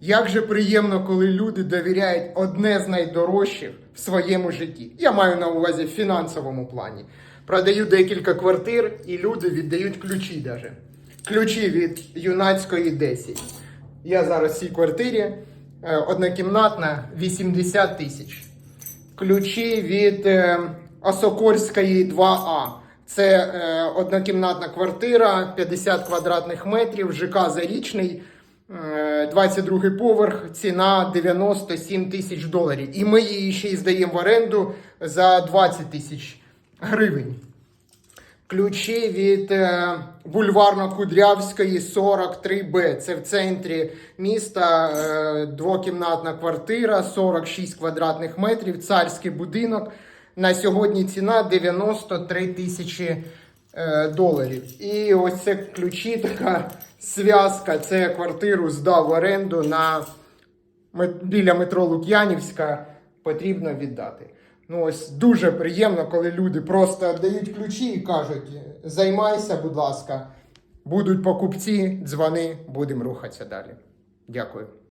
Як же приємно, коли люди довіряють одне з найдорожчих в своєму житті. Я маю на увазі в фінансовому плані. Продаю декілька квартир, і люди віддають ключі даже. Ключі від юнацької 10. Я зараз в цій квартирі е, однокімнатна 80 тисяч. Ключі від е, Осокольської 2А. Це е, однокімнатна квартира, 50 квадратних метрів, ЖК Зарічний, 22 поверх, ціна 97 тисяч доларів. І ми її ще й здаємо в оренду за 20 тисяч гривень. Ключі від е, бульварно-Кудрявської 43Б. Це в центрі міста е, двокімнатна квартира, 46 квадратних метрів, царський будинок. На сьогодні ціна 93 тисячі е, доларів. І ось це ключі, така зв'язка. Це квартиру здав в оренду на біля метро Лук'янівська потрібно віддати. Ну ось дуже приємно, коли люди просто дають ключі і кажуть: займайся, будь ласка, будуть покупці, дзвони, будемо рухатися далі. Дякую.